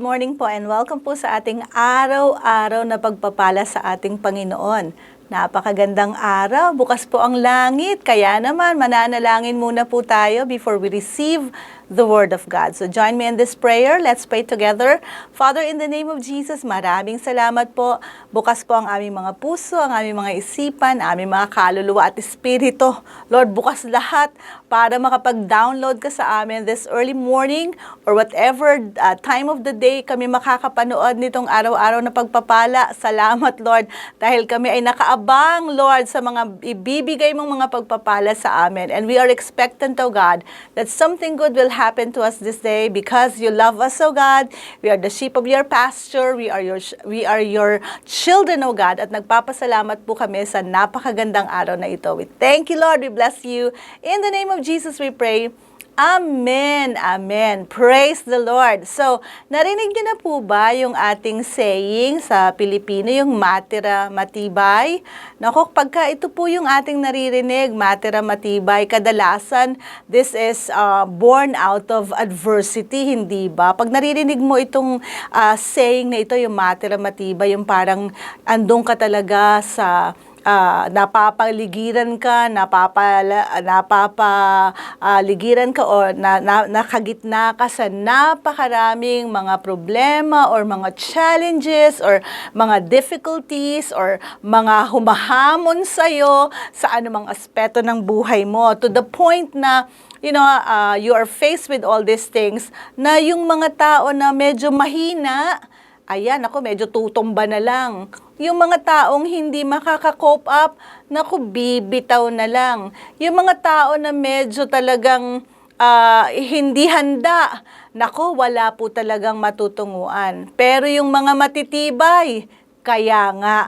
good morning po and welcome po sa ating araw-araw na pagpapala sa ating Panginoon. Napakagandang araw, bukas po ang langit, kaya naman mananalangin muna po tayo before we receive the Word of God. So join me in this prayer, let's pray together. Father, in the name of Jesus, maraming salamat po. Bukas po ang aming mga puso, ang aming mga isipan, aming mga kaluluwa at espiritu. Lord, bukas lahat para makapag-download ka sa amin this early morning or whatever uh, time of the day kami makakapanood nitong araw-araw na pagpapala. Salamat, Lord, dahil kami ay nakaabang, Lord, sa mga ibibigay mong mga pagpapala sa amin. And we are expectant, O God, that something good will happen to us this day because you love us, O God. We are the sheep of your pasture. We are your we are your children, O God. At nagpapasalamat po kami sa napakagandang araw na ito. We thank you, Lord. We bless you. In the name of Jesus, we pray. Amen. Amen. Praise the Lord. So, narinig niyo na po ba yung ating saying sa Pilipino, yung matira matibay? Nako, pagka ito po yung ating naririnig, matira matibay, kadalasan, this is uh, born out of adversity, hindi ba? Pag naririnig mo itong uh, saying na ito, yung matira matibay, yung parang andong ka talaga sa uh, napapaligiran ka, napapala, napapaligiran ka o na, na, nakagitna ka sa napakaraming mga problema or mga challenges or mga difficulties or mga humahamon sa'yo sa anumang aspeto ng buhay mo. To the point na you know, uh, you are faced with all these things na yung mga tao na medyo mahina, ayan, ako medyo tutumba na lang. Yung mga taong hindi makaka-cope up, naku, bibitaw na lang. Yung mga tao na medyo talagang uh, hindi handa, naku, wala po talagang matutunguan. Pero yung mga matitibay, kaya nga,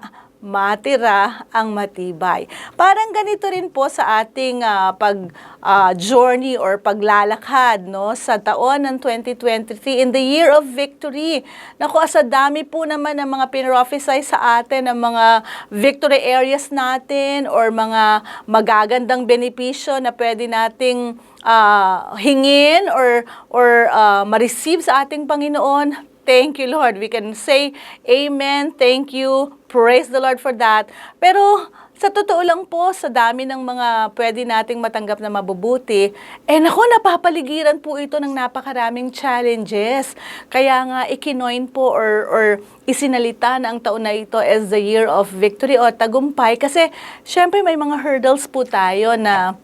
matira ang matibay. Parang ganito rin po sa ating uh, pag uh, journey or paglalakad no sa taon ng 2023 in the year of victory. Naku, sa dami po naman ng mga pinrophesy sa atin ng mga victory areas natin or mga magagandang benepisyo na pwede nating uh, hingin or or uh, ma-receive sa ating Panginoon Thank you, Lord. We can say, Amen, thank you, praise the Lord for that. Pero sa totoo lang po, sa dami ng mga pwede nating matanggap na mabubuti, eh nako, napapaligiran po ito ng napakaraming challenges. Kaya nga, ikinoin po or, or isinalita na ang taon na ito as the year of victory o tagumpay. Kasi, syempre may mga hurdles po tayo na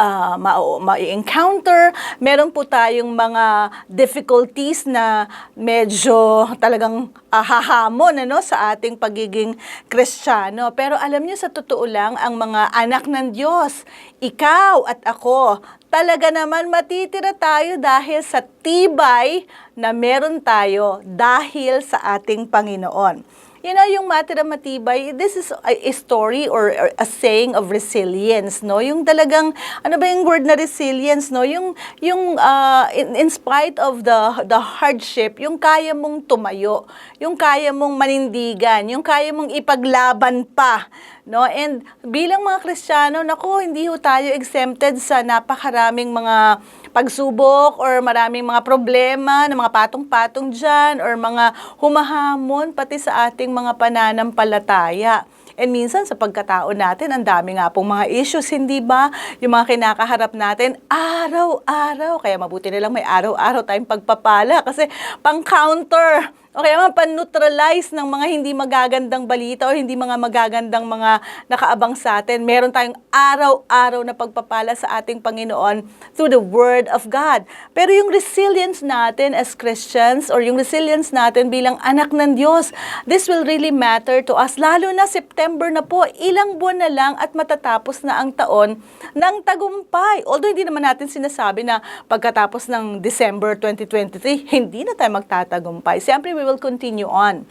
uh, ma-encounter. Meron po tayong mga difficulties na medyo talagang uh, hahamon ano, sa ating pagiging kristyano. Pero alam niyo sa totoo lang, ang mga anak ng Diyos, ikaw at ako, talaga naman matitira tayo dahil sa tibay na meron tayo dahil sa ating Panginoon you know, yung matira matibay, this is a, story or, or a saying of resilience, no? Yung talagang, ano ba yung word na resilience, no? Yung, yung uh, in, in spite of the, the hardship, yung kaya mong tumayo, yung kaya mong manindigan, yung kaya mong ipaglaban pa, no? And bilang mga Kristiyano, nako, hindi ho tayo exempted sa napakaraming mga pagsubok or maraming mga problema na mga patong-patong dyan or mga humahamon pati sa ating mga pananampalataya. And minsan sa pagkatao natin, ang dami nga pong mga issues, hindi ba? Yung mga kinakaharap natin, araw-araw. Kaya mabuti na lang may araw-araw tayong pagpapala kasi pang-counter o kaya man pan-neutralize ng mga hindi magagandang balita o hindi mga magagandang mga nakaabang sa atin. Meron tayong araw-araw na pagpapala sa ating Panginoon through the Word of God. Pero yung resilience natin as Christians or yung resilience natin bilang anak ng Diyos, this will really matter to us. Lalo na September na po, ilang buwan na lang at matatapos na ang taon ng tagumpay. Although hindi naman natin sinasabi na pagkatapos ng December 2023, hindi na tayo magtatagumpay. Siyempre, we will continue on.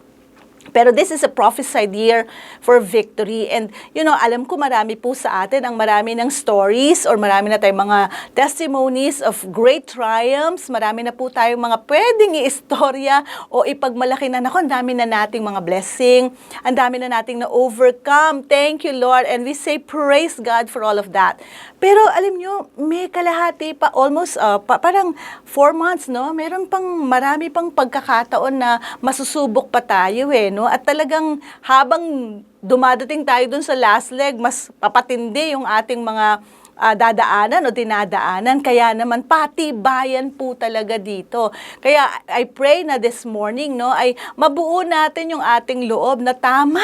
Pero this is a prophesied year for victory. And, you know, alam ko marami po sa atin ang marami ng stories or marami na tayong mga testimonies of great triumphs. Marami na po tayong mga pwedeng i-istorya o ipagmalaki na, nako, ang dami na nating mga blessing. Ang dami na nating na-overcome. Thank you, Lord. And we say, praise God for all of that. Pero alam nyo, may kalahati pa, almost uh, pa- parang four months, no? Meron pang marami pang pagkakataon na masusubok pa tayo eh, no? At talagang habang dumadating tayo dun sa last leg, mas papatindi yung ating mga ah, dadaanan o dinadaanan. Kaya naman, patibayan po talaga dito. Kaya I pray na this morning, no, ay mabuo natin yung ating loob na tama.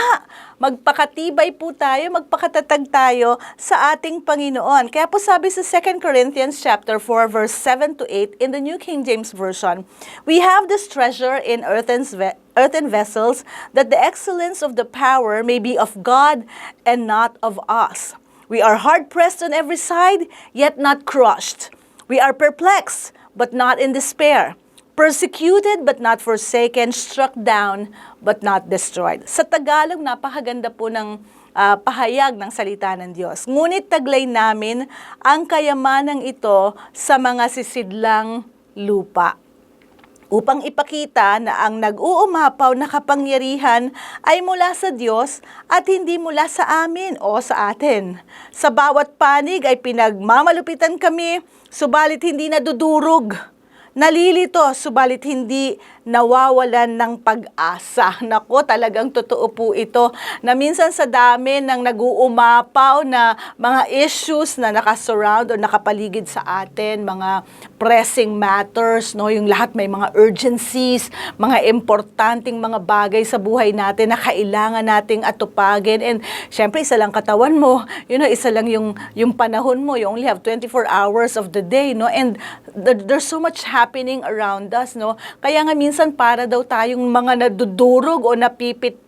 Magpakatibay po tayo, magpakatatag tayo sa ating Panginoon. Kaya po sabi sa 2 Corinthians chapter 4 verse 7 to 8 in the New King James Version, we have this treasure in earthen, earthen vessels that the excellence of the power may be of God and not of us. We are hard pressed on every side, yet not crushed. We are perplexed, but not in despair. Persecuted but not forsaken, struck down but not destroyed. Sa Tagalog, napakaganda po ng ah, pahayag ng salita ng Diyos. Ngunit taglay namin ang kayamanang ito sa mga sisidlang lupa upang ipakita na ang nag-uumapaw na kapangyarihan ay mula sa Diyos at hindi mula sa amin o sa atin. Sa bawat panig ay pinagmamalupitan kami, subalit hindi nadudurog. Nalilito, subalit hindi nawawalan ng pag-asa. Nako, talagang totoo po ito na minsan sa dami ng nag-uumapaw na mga issues na nakasurround o nakapaligid sa atin, mga pressing matters, no, yung lahat may mga urgencies, mga importanteng mga bagay sa buhay natin na kailangan nating atupagin. And syempre, isa lang katawan mo, you know, isa lang yung, yung panahon mo, you only have 24 hours of the day, no? And there's so much happening around us, no? Kaya nga minsan para daw tayong mga nadudurog o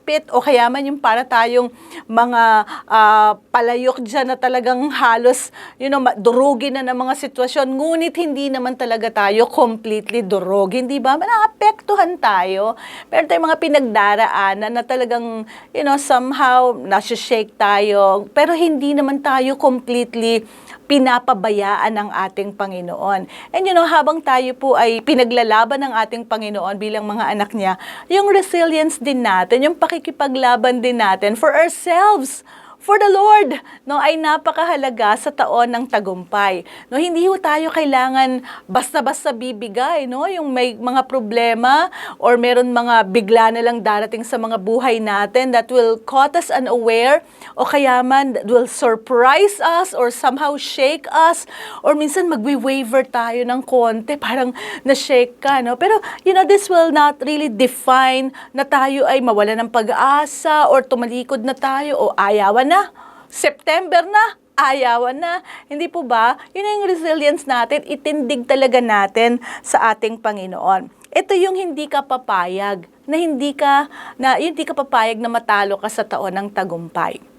napipitpit o kaya man yung para tayong mga ah, palayok dyan na talagang halos, you know, durugin na ng mga sitwasyon. Ngunit hindi naman talaga tayo completely durog. Hindi ba? Naapektuhan tayo. Pero tayong mga pinagdaraanan na talagang, you know, somehow nasi-shake tayo. Pero hindi naman tayo completely pinapabayaan ng ating Panginoon. And you know, habang tayo po ay pinaglalaban ng ating Panginoon bilang mga anak niya, yung resilience din natin, yung pakikipaglaban din natin for ourselves, for the Lord, no, ay napakahalaga sa taon ng tagumpay. No, hindi ho tayo kailangan basta-basta bibigay, no, yung may mga problema or meron mga bigla na lang darating sa mga buhay natin that will caught us unaware o kaya man will surprise us or somehow shake us or minsan magwi-waver tayo ng konti, parang na-shake ka, no? Pero, you know, this will not really define na tayo ay mawala ng pag-asa or tumalikod na tayo o ayawan na. September na, ayawan na. Hindi po ba? Yun yung resilience natin, itindig talaga natin sa ating Panginoon. Ito yung hindi ka papayag, na hindi ka, na hindi ka papayag na matalo ka sa taon ng tagumpay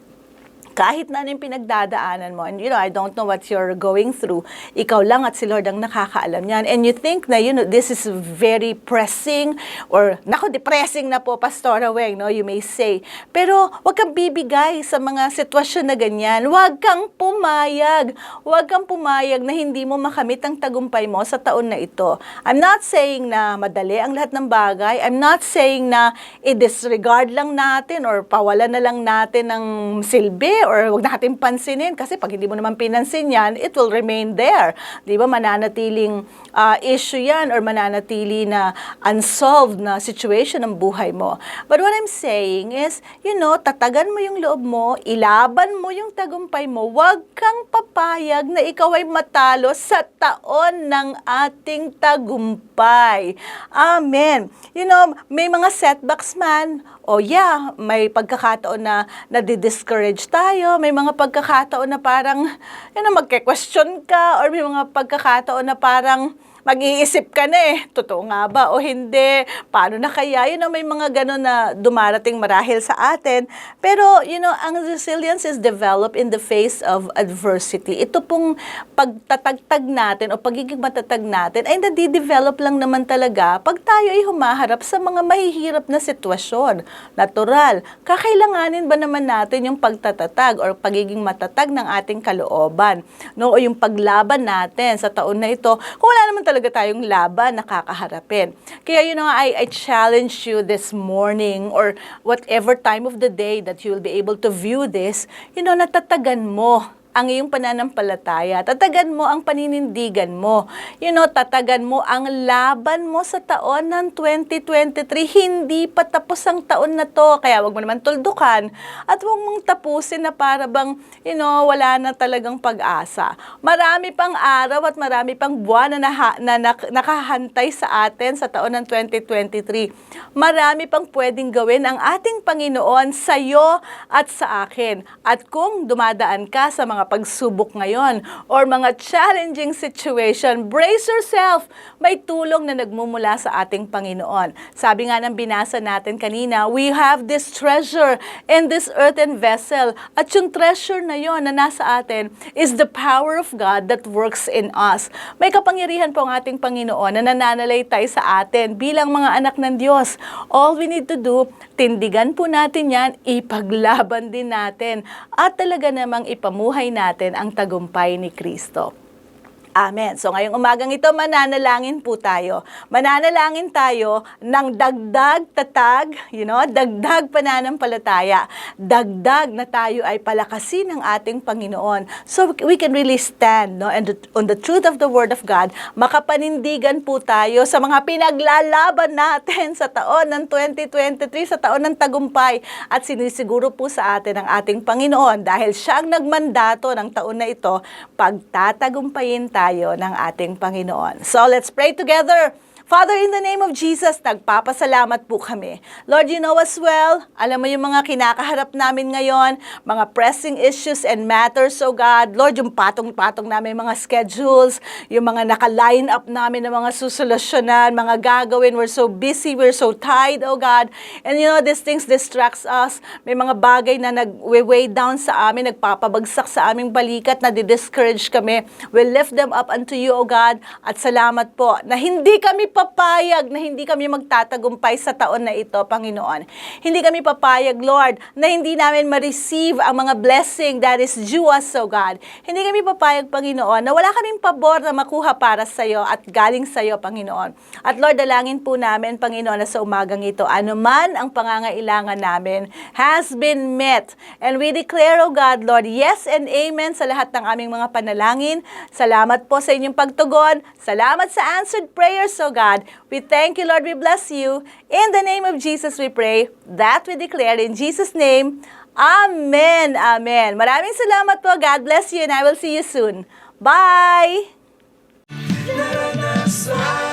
kahit na ano yung pinagdadaanan mo, and you know, I don't know what you're going through, ikaw lang at si Lord ang nakakaalam yan. And you think na, you know, this is very pressing, or, nako, depressing na po, Pastora Weng, no, you may say. Pero, wag kang bibigay sa mga sitwasyon na ganyan. Wag kang pumayag. Wag kang pumayag na hindi mo makamit ang tagumpay mo sa taon na ito. I'm not saying na madali ang lahat ng bagay. I'm not saying na i-disregard lang natin or pawala na lang natin ng silbi or wag natin pansinin kasi pag hindi mo naman pinansin yan, it will remain there. Di ba? Mananatiling ah, issue yan or mananatili na unsolved na situation ng buhay mo. But what I'm saying is, you know, tatagan mo yung loob mo, ilaban mo yung tagumpay mo, wag kang papayag na ikaw ay matalo sa taon ng ating tagumpay. Amen. You know, may mga setbacks man, o yeah, may pagkakataon na nadi-discourage tayo, may mga pagkakataon na parang, you know, magke-question ka, or may mga pagkakataon na parang mag-iisip ka na eh, totoo nga ba o hindi? Paano na kaya? You know, may mga ganun na dumarating marahil sa atin. Pero, you know, ang resilience is developed in the face of adversity. Ito pong pagtatagtag natin o pagiging matatag natin ay nadidevelop lang naman talaga pag tayo ay humaharap sa mga mahihirap na sitwasyon. Natural. Kakailanganin ba naman natin yung pagtatatag or pagiging matatag ng ating kalooban? No? O yung paglaban natin sa taon na ito, kung wala naman talaga tayong laban na kakaharapin. Kaya you know, I, I challenge you this morning or whatever time of the day that you will be able to view this, you know, natatagan mo ang iyong pananampalataya. Tatagan mo ang paninindigan mo. You know, tatagan mo ang laban mo sa taon ng 2023. Hindi pa tapos ang taon na to. Kaya wag mo naman tuldukan at wag mong tapusin na para bang, you know, wala na talagang pag-asa. Marami pang araw at marami pang buwan na, naha, na nak- nakahantay sa atin sa taon ng 2023. Marami pang pwedeng gawin ang ating Panginoon sa iyo at sa akin. At kung dumadaan ka sa mga pagsubok ngayon or mga challenging situation, brace yourself. May tulong na nagmumula sa ating Panginoon. Sabi nga ng binasa natin kanina, we have this treasure in this earthen vessel. At yung treasure na yon na nasa atin is the power of God that works in us. May kapangyarihan po ang ating Panginoon na nananalaytay sa atin bilang mga anak ng Diyos. All we need to do, tindigan po natin yan, ipaglaban din natin, at talaga namang ipamuhay natin ang tagumpay ni Kristo. Amen. So ngayong umagang ito, mananalangin po tayo. Mananalangin tayo ng dagdag tatag, you know, dagdag pananampalataya. Dagdag na tayo ay palakasin ng ating Panginoon. So we can really stand no, and on the truth of the Word of God. Makapanindigan po tayo sa mga pinaglalaban natin sa taon ng 2023, sa taon ng tagumpay. At sinisiguro po sa atin ang ating Panginoon dahil siya ang nagmandato ng taon na ito, pagtatagumpayin tayo ng ating Panginoon. So let's pray together. Father, in the name of Jesus, nagpapasalamat po kami. Lord, you know us well. Alam mo yung mga kinakaharap namin ngayon, mga pressing issues and matters, oh God. Lord, yung patong-patong namin mga schedules, yung mga naka-line up namin ng mga susolusyonan, mga gagawin. We're so busy, we're so tired, oh God. And you know, these things distracts us. May mga bagay na nag-weigh down sa amin, nagpapabagsak sa aming balikat, na discourage kami. We lift them up unto you, O God, at salamat po na hindi kami papayag na hindi kami magtatagumpay sa taon na ito, Panginoon. Hindi kami papayag, Lord, na hindi namin ma-receive ang mga blessing that is due us, O God. Hindi kami papayag, Panginoon, na wala kaming pabor na makuha para sa iyo at galing sa iyo, Panginoon. At Lord, dalangin po namin, Panginoon, na sa umagang ito, anuman ang pangangailangan namin has been met. And we declare, O God, Lord, yes and amen sa lahat ng aming mga panalangin. Salamat po sa inyong pagtugon. Salamat sa answered prayers, O God. We thank you, Lord. We bless you. In the name of Jesus, we pray. That we declare in Jesus' name. Amen. Amen. Maraming salamat po. God bless you and I will see you soon. Bye! Naranasan